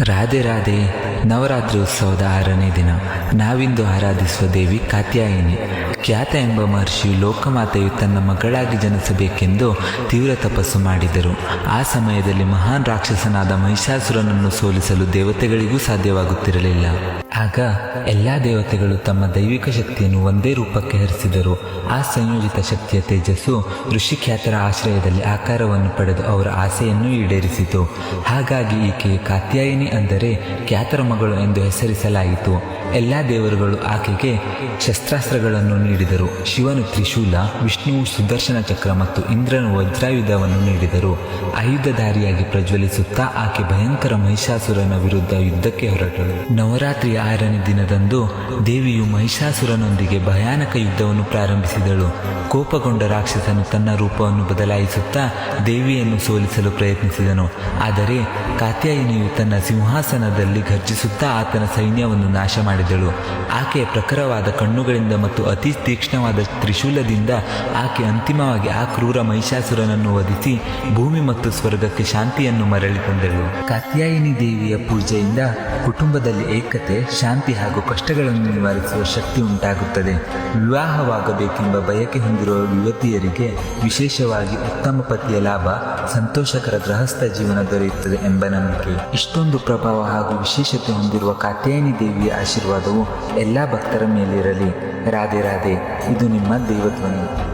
ರಾಧೆ ರಾಧೆ ನವರಾತ್ರಿ ಉತ್ಸವದ ಆರನೇ ದಿನ. ನಾವಿಂದು ಆರಾಧಿಸುವ ದೇವಿ ಕಾತ್ಯಾಯಿನಿ. ಖ್ಯಾತ ಎಂಬ ಮಹರ್ಷಿಯು ಲೋಕಮಾತೆಯು ತನ್ನ ಮಗಳಾಗಿ ಜನಿಸಬೇಕೆಂದು ತೀವ್ರ ತಪಸ್ಸು ಮಾಡಿದರು. ಆ ಸಮಯದಲ್ಲಿ ಮಹಾನ್ ರಾಕ್ಷಸನಾದ ಮಹಿಷಾಸುರನನ್ನು ಸೋಲಿಸಲು ದೇವತೆಗಳಿಗೂ ಸಾಧ್ಯವಾಗುತ್ತಿರಲಿಲ್ಲ. ಆಗ ಎಲ್ಲ ದೇವತೆಗಳು ತಮ್ಮ ದೈವಿಕ ಶಕ್ತಿಯನ್ನು ಒಂದೇ ರೂಪಕ್ಕೆ ಹರಿಸಿದರು. ಆ ಸಂಯೋಜಿತ ಶಕ್ತಿಯ ತೇಜಸ್ಸು ಋಷಿಖ್ಯಾತರ ಆಶ್ರಯದಲ್ಲಿ ಆಕಾರವನ್ನು ಪಡೆದು ಅವರ ಆಸೆಯನ್ನು ಈಡೇರಿಸಿತು. ಹಾಗಾಗಿ ಈಕೆ ಕಾತ್ಯಾಯಿನಿ ಅಂದರೆ ಖ್ಯಾತರ ಮಗಳು ಎಂದು ಹೆಸರಿಸಲಾಯಿತು. ಎಲ್ಲ ದೇವರುಗಳು ಆಕೆಗೆ ಶಸ್ತ್ರಾಸ್ತ್ರಗಳನ್ನು ನೀಡಿದರು. ಶಿವನು ತ್ರಿಶೂಲ, ವಿಷ್ಣುವು ಸುದರ್ಶನ ಚಕ್ರ ಮತ್ತು ಇಂದ್ರನು ವಜ್ರಾಯುಧವನ್ನು ನೀಡಿದರು. ಆಯುಧಧಾರಿಯಾಗಿ ಪ್ರಜ್ವಲಿಸುತ್ತಾ ಆಕೆ ಭಯಂಕರ ಮಹಿಷಾಸುರನ ವಿರುದ್ಧ ಯುದ್ಧಕ್ಕೆ ಹೊರಟಳು. ನವರಾತ್ರಿಯ ಆರನೇ ದಿನದಂದು ದೇವಿಯು ಮಹಿಷಾಸುರನೊಂದಿಗೆ ಭಯಾನಕ ಯುದ್ಧವನ್ನು ಪ್ರಾರಂಭಿಸಿದಳು. ಕೋಪಗೊಂಡ ರಾಕ್ಷಸನು ತನ್ನ ರೂಪವನ್ನು ಬದಲಾಯಿಸುತ್ತಾ ದೇವಿಯನ್ನು ಸೋಲಿಸಲು ಪ್ರಯತ್ನಿಸಿದನು. ಆದರೆ ಕಾತ್ಯಾಯಿನಿಯು ತನ್ನ ಸಿಂಹಾಸನದಲ್ಲಿ ಘರ್ಜಿಸುತ್ತಾ ಆತನ ಸೈನ್ಯವನ್ನು ನಾಶ ಮಾಡಿದಳು. ಆಕೆಯ ಪ್ರಖರವಾದ ಕಣ್ಣುಗಳಿಂದ ಮತ್ತು ಅತಿ ತೀಕ್ಷ್ಣವಾದ ತ್ರಿಶೂಲದಿಂದ ಆಕೆ ಅಂತಿಮವಾಗಿ ಆ ಕ್ರೂರ ಮಹಿಷಾಸುರನನ್ನು ವಧಿಸಿ ಭೂಮಿ ಮತ್ತು ಸ್ವರ್ಗಕ್ಕೆ ಶಾಂತಿಯನ್ನು ಮರಳಿ ತಂದಳು. ಕಾತ್ಯಾಯಿನಿ ದೇವಿಯ ಪೂಜೆಯಿಂದ ಕುಟುಂಬದಲ್ಲಿ ಏಕತೆ, ಶಾಂತಿ ಹಾಗೂ ಕಷ್ಟಗಳನ್ನು ನಿವಾರಿಸುವ ಶಕ್ತಿ ಉಂಟಾಗುತ್ತದೆ. ವಿವಾಹವಾಗಬೇಕೆಂಬ ಬಯಕೆ ಹೊಂದಿರುವ ಯುವತಿಯರಿಗೆ ವಿಶೇಷವಾಗಿ ಉತ್ತಮ ಪತಿಯ ಲಾಭ, ಸಂತೋಷಕರ ಗೃಹಸ್ಥ ಜೀವನ ದೊರೆಯುತ್ತದೆ ಎಂಬ ನಂಬಿಕೆ. ಇಷ್ಟೊಂದು ಪ್ರಭಾವ ಹಾಗೂ ವಿಶೇಷತೆ ಹೊಂದಿರುವ ಕಾತ್ಯಾಯಿನಿ ದೇವಿಯ ಆಶೀರ್ವಾದವು ಎಲ್ಲ ಭಕ್ತರ ಮೇಲಿರಲಿ. ರಾಧೆ ರಾಧೆ, ಇದು ನಿಮ್ಮ ದೈವಧ್ವನಿ.